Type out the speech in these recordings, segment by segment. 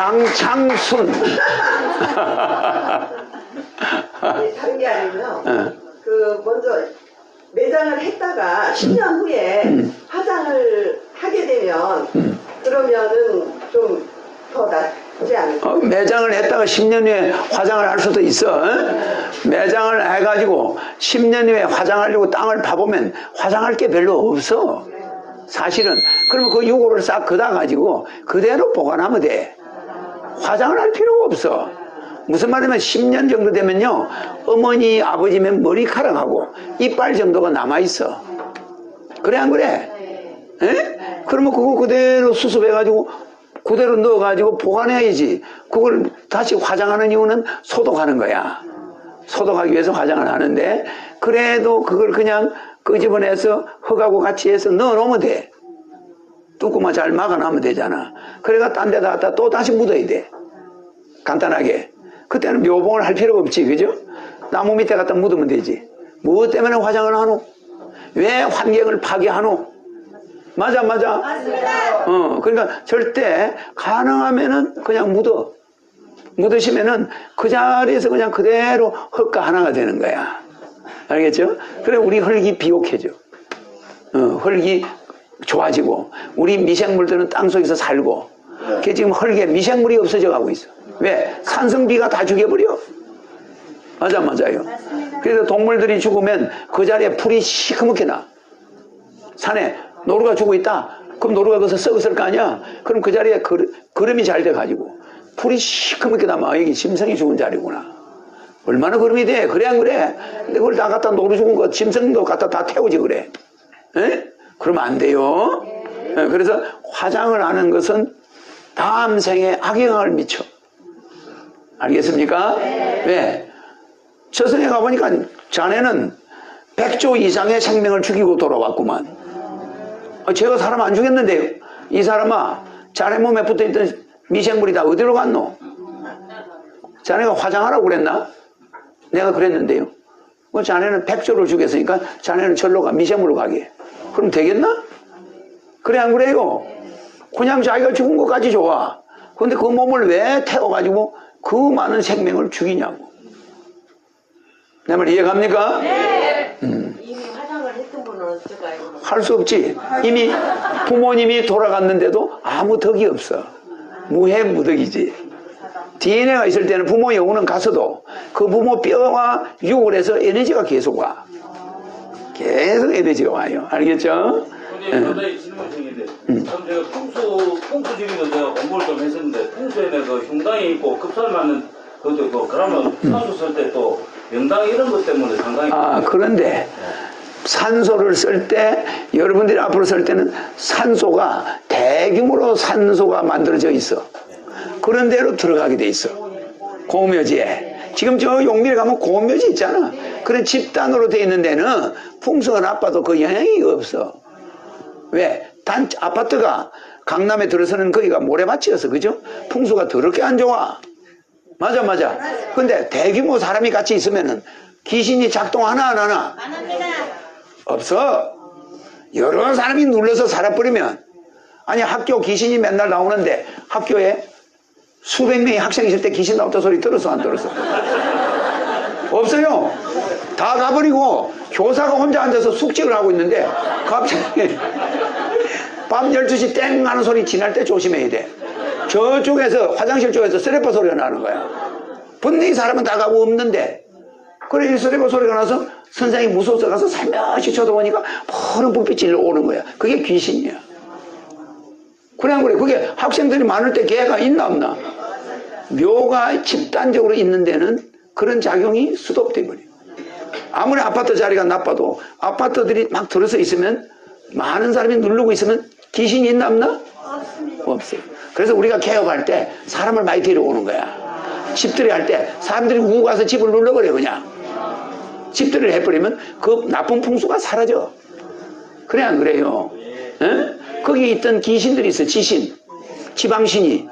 장창순. 아니, 다른 게 아니고요. 어. 그 먼저 매장을 했다가 10년 후에 음. 화장을 하게 되면 그러면은 좀더 낫지 않을까? 어, 매장을 했다가 10년 후에 화장을 할 수도 있어. 어? 매장을 해가지고 10년 후에 화장하려고 땅을 파보면 화장할 게 별로 없어. 사실은. 그러면 그 유골을 싹 걷어가지고 그대로 보관하면 돼. 화장을 할 필요가 없어. 무슨 말이냐면 10년 정도 되면요. 어머니, 아버지면 머리카락하고 이빨 정도가 남아있어. 그래, 안 그래? 에? 그러면 그거 그대로 수습해가지고 그대로 넣어가지고 보관해야지. 그걸 다시 화장하는 이유는 소독하는 거야. 소독하기 위해서 화장을 하는데 그래도 그걸 그냥 끄집어내서 흙하고 같이 해서 넣어놓으면 돼. 뚜껑만 잘 막아놓으면 되잖아. 그래가 딴 데다 갖다 또 다시 묻어야 돼. 간단하게. 그때는 묘봉을 할 필요가 없지, 그죠? 나무 밑에 갖다 묻으면 되지. 무엇 때문에 화장을 하노? 왜 환경을 파괴하노? 맞아, 맞아. 어, 그러니까 절대 가능하면은 그냥 묻어. 묻으시면은 그 자리에서 그냥 그대로 흙과 하나가 되는 거야. 알겠죠? 그래, 우리 흙이 비옥해져. 어, 흙이 좋아지고, 우리 미생물들은 땅 속에서 살고, 그게 지금 흙에 미생물이 없어져 가고 있어. 왜? 산성비가 다 죽여버려. 맞아, 맞아요. 그래서 동물들이 죽으면 그 자리에 풀이 시커멓게 나. 산에 노루가 죽어 있다. 그럼 노루가 거기서 썩었을 거 아니야? 그럼 그 자리에 그, 그름이 잘 돼 가지고 풀이 시커멓게 남아. 여기 심성이 죽은 자리구나. 얼마나 그름이 돼? 그래, 안 그래? 근데 그걸 다 갖다 노루 죽은 거, 심성도 갖다 다 태우지, 그래. 에? 그러면 안 돼요. 예, 그래서 화장을 하는 것은 다음 생에 악영향을 미쳐. 알겠습니까? 왜? 저승에 가보니까 자네는 100조 이상의 생명을 죽이고 돌아왔구만. 아, 제가 사람 안 죽였는데요. 이 사람아, 자네 몸에 붙어있던 미생물이 다 어디로 갔노? 자네가 화장하라고 그랬나? 내가 그랬는데요. 뭐 자네는 100조를 죽였으니까 자네는 절로 가, 미생물로 가게. 그럼 되겠나? 그래, 안 그래요? 그냥 자기가 죽은 것까지 좋아. 근데 그 몸을 왜 태워가지고 그 많은 생명을 죽이냐고. 내 말 이해갑니까? 이미 화장을 했던 분은 어떨까요? 할 수 없지. 이미 부모님이 돌아갔는데도 아무 덕이 없어. 무해무덕이지. DNA가 있을 때는 부모 영혼은 갔어도 그 부모 뼈와 유골에서 에너지가 계속 와. 계속 에너지가 와요. 알겠죠? 질문 중인데 참 제가 풍수 풍수 지리는 제가 공부를 좀 했었는데 풍수에는 그 흉당이 있고 급살 맞는 것도 있고 그러면 산수 쓸 때 또 명당 이런 것 때문에 상당히 아, 그런데 산소를 쓸 때 여러분들이 앞으로 쓸 때는 산소가 대규모로 산소가 만들어져 있어. 그런 데로 들어가게 돼 있어. 고묘지에. 지금 저 용미에 가면 고묘지 있잖아. 그런 집단으로 돼 있는 데는 풍수가 나빠도 그 영향이 없어. 왜? 단 아파트가 강남에 들어서는 거기가 모래밭이어서 그죠? 풍수가 더럽게 안 좋아. 맞아 맞아. 근데 대규모 사람이 같이 있으면은 귀신이 작동 하나 안 하나? 안 합니다. 없어. 여러 사람이 눌러서 살아버리면 아니 학교 귀신이 맨날 나오는데 학교에 수백 명의 학생이 있을 때 귀신 나왔다 소리 들었어 안 들었어? 없어요. 다 가버리고 교사가 혼자 앉아서 숙직을 하고 있는데 갑자기 밤 12시 땡 하는 소리 지날 때 조심해야 돼. 저쪽에서 화장실 쪽에서 쓰레빠 소리가 나는 거야. 분명히 사람은 다 가고 없는데 그래 이 쓰레빠 소리가 나서 선생님이 무서워서 가서 살며시 쳐다보니까 푸른 불빛이 일로 오는 거야. 그게 귀신이야. 그래 안 그래? 그게 학생들이 많을 때 걔가 있나 없나? 묘가 집단적으로 있는 데는 그런 작용이 수독돼 버려. 아무리 아파트 자리가 나빠도 아파트들이 막 들어서 있으면 많은 사람이 누르고 있으면 귀신이 있나 없나? 없어요. 그래서 우리가 개업할 때 사람을 많이 데려오는 거야. 집들이 할 때 사람들이 우고 가서 집을 눌러버려 그냥. 집들이를 해버리면 그 나쁜 풍수가 사라져. 그래 안 그래요? 에? 거기 있던 귀신들이 있어 지신, 지방신이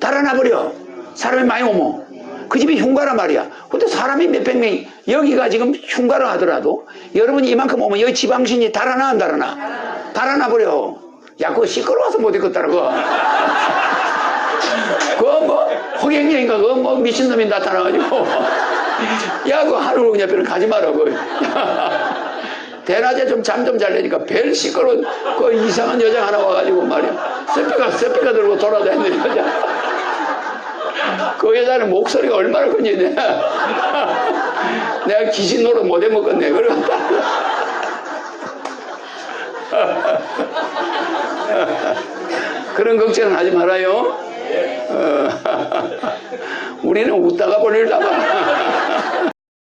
달아나버려. 사람이 많이 오면. 그 집이 흉가란 말이야. 근데 사람이 몇백 명이 여기가 지금 흉가를 하더라도 여러분이 이만큼 오면 여기 지방신이 달아나 안 달아나? 달아나 버려. 야 그거 시끄러워서 못 읽었다라 그거. 그거 뭐 불행령인가 그뭐 미친놈이 나타나가지고 야그 하루 옆에는 가지 마라고 대낮에 좀 잠 좀 잘래니까 벨 시끄러운 그 이상한 여자 하나 와가지고 말이야. 스피커 스피커 들고 돌아다니는 여자. 그 여자는 목소리가 얼마나 큰지 내가, 내가 귀신 노릇 못 해먹겠네. 그러다 그런 걱정은 하지 말아요. 어, 우리는 웃다가 볼일다봐